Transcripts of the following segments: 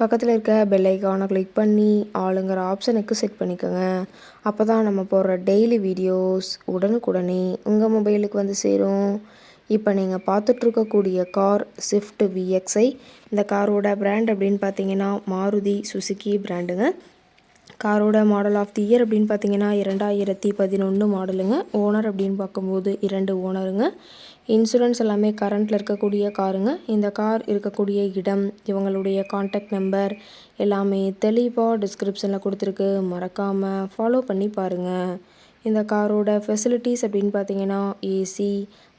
பக்கத்தில் இருக்க பெல் ஐக்கானை கிளிக் பண்ணி ஆளுங்கிற ஆப்ஷனுக்கு செட் பண்ணிக்கோங்க. அப்போ தான் நம்ம போடுற டெய்லி வீடியோஸ் உடனுக்குடனே உங்கள் மொபைலுக்கு வந்து சேரும். இப்போ நீங்கள் பார்த்துட்ருக்கக்கூடிய கார் ஸ்விஃப்ட் விஎக்ஸ்ஐ இந்த காரோட பிராண்ட் அப்படின்னு பார்த்தீங்கன்னா மாருதி சுசுக்கி பிராண்டுங்க காரோட மாடல் ஆஃப் தி இயர் அப்படின்னு பார்த்தீங்கன்னா இரண்டாயிரத்தி பதினொன்று மாடலுங்க ஓனர் அப்படின்னு பார்க்கும்போது இரண்டு ஓனருங்க இன்சூரன்ஸ் எல்லாமே கரண்ட்டில் இருக்கக்கூடிய காருங்க இந்த கார் இருக்கக்கூடிய இடம் இவங்களுடைய காண்டாக்ட் நம்பர் எல்லாமே தெளிவாக டிஸ்கிரிப்ஷனில் கொடுத்துருக்கு. மறக்காமல் ஃபாலோ பண்ணி பாருங்கள் இந்த காரோட ஃபெசிலிட்டிஸ் அப்படின்னு பார்த்தீங்கன்னா AC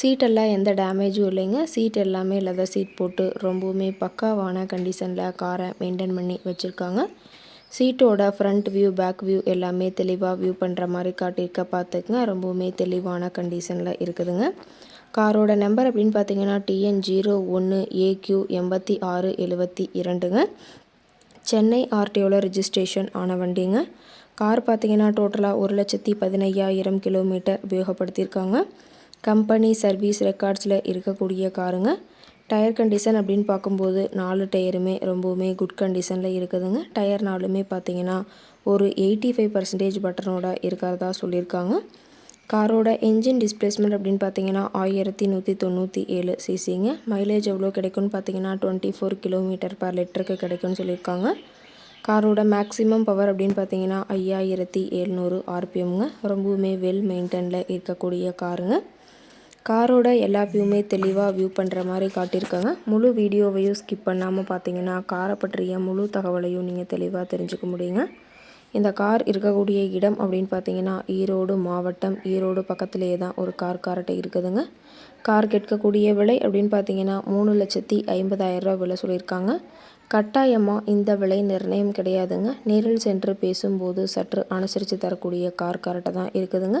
சீட்டெல்லாம் எந்த டேமேஜும் இல்லைங்க. சீட் எல்லாமே லெதர் சீட் போட்டு ரொம்பவுமே பக்காவான கண்டிஷனில் காரை மெயின்டைன் பண்ணி வச்சுருக்காங்க. சீட்டோட ஃப்ரண்ட் வியூ பேக் வியூ எல்லாமே தெளிவாக வியூ பண்ணுற மாதிரி காட்டியிருக்க பார்த்துக்குங்க. ரொம்பவுமே தெளிவான கண்டிஷனில் இருக்குதுங்க. காரோட நம்பர் அப்படின்னு பார்த்தீங்கன்னா டிஎன் ஜீரோ ஒன்று ஏக்யூ எண்பத்தி ஆறு எழுபத்தி இரண்டுங்க. சென்னை ஆர்டிஓவில் ரிஜிஸ்ட்ரேஷன் ஆன வண்டிங்க. கார் பார்த்தீங்கன்னா டோட்டலாக ஒரு லட்சத்தி பதினையாயிரம் கிலோமீட்டர் உபயோகப்படுத்தியிருக்காங்க. கம்பெனி சர்வீஸ் ரெக்கார்ட்ஸில் இருக்கக்கூடிய காருங்க. டயர் கண்டிஷன் அப்படின்னு பார்க்கும்போது நாலு டயருமே ரொம்பவுமே குட் கண்டிஷனில் இருக்குதுங்க. டயர் நாலுமே பார்த்தீங்கன்னா ஒரு எயிட்டி ஃபைவ் பர்சன்டேஜ் பட்டனோட இருக்கிறதா சொல்லியிருக்காங்க. காரோட என்ஜின் டிஸ்பிளேஸ்மெண்ட் அப்படின்னு பார்த்தீங்கன்னா ஆயிரத்தி நூற்றி தொண்ணூற்றி ஏழு சிசிங்க. மைலேஜ் எவ்வளோ கிடைக்கும்னு பார்த்தீங்கன்னா டுவெண்ட்டி ஃபோர் கிலோமீட்டர் பர் லிட்டருக்கு கிடைக்கும்னு சொல்லியிருக்காங்க. காரோட மேக்ஸிமம் பவர் அப்படின்னு பார்த்தீங்கன்னா ஐயாயிரத்தி எழுநூறு ஆர்பிஎம்ங்க. ரொம்பவுமே வெல் மெயின்டெனில் இருக்கக்கூடிய காருங்க. காரோட எல்லா வியூமே தெளிவாக வியூ பண்ணுற மாதிரி காட்டியிருக்காங்க. முழு வீடியோவையும் ஸ்கிப் பண்ணாமல் பார்த்தீங்கன்னா காரை பற்றிய முழு தகவலையும் நீங்கள் தெளிவாக தெரிஞ்சுக்க முடியுங்க. இந்த கார் இருக்கக்கூடிய இடம் அப்படின்னு பார்த்தீங்கன்னா ஈரோடு மாவட்டம். ஈரோடு பக்கத்துலேயே தான் ஒரு கார் கார்ட்டை இருக்குதுங்க. கார் கேட்கக்கூடிய விலை அப்படின்னு பார்த்தீங்கன்னா மூணு லட்சத்தி ஐம்பதாயிரரூபா விலை சொல்லியிருக்காங்க. கட்டாயமாக இந்த விலை நிர்ணயம் கிடையாதுங்க. நேரில் சென்று பேசும்போது சற்று அனுசரித்து தரக்கூடிய கார் கார்ட்டை தான் இருக்குதுங்க.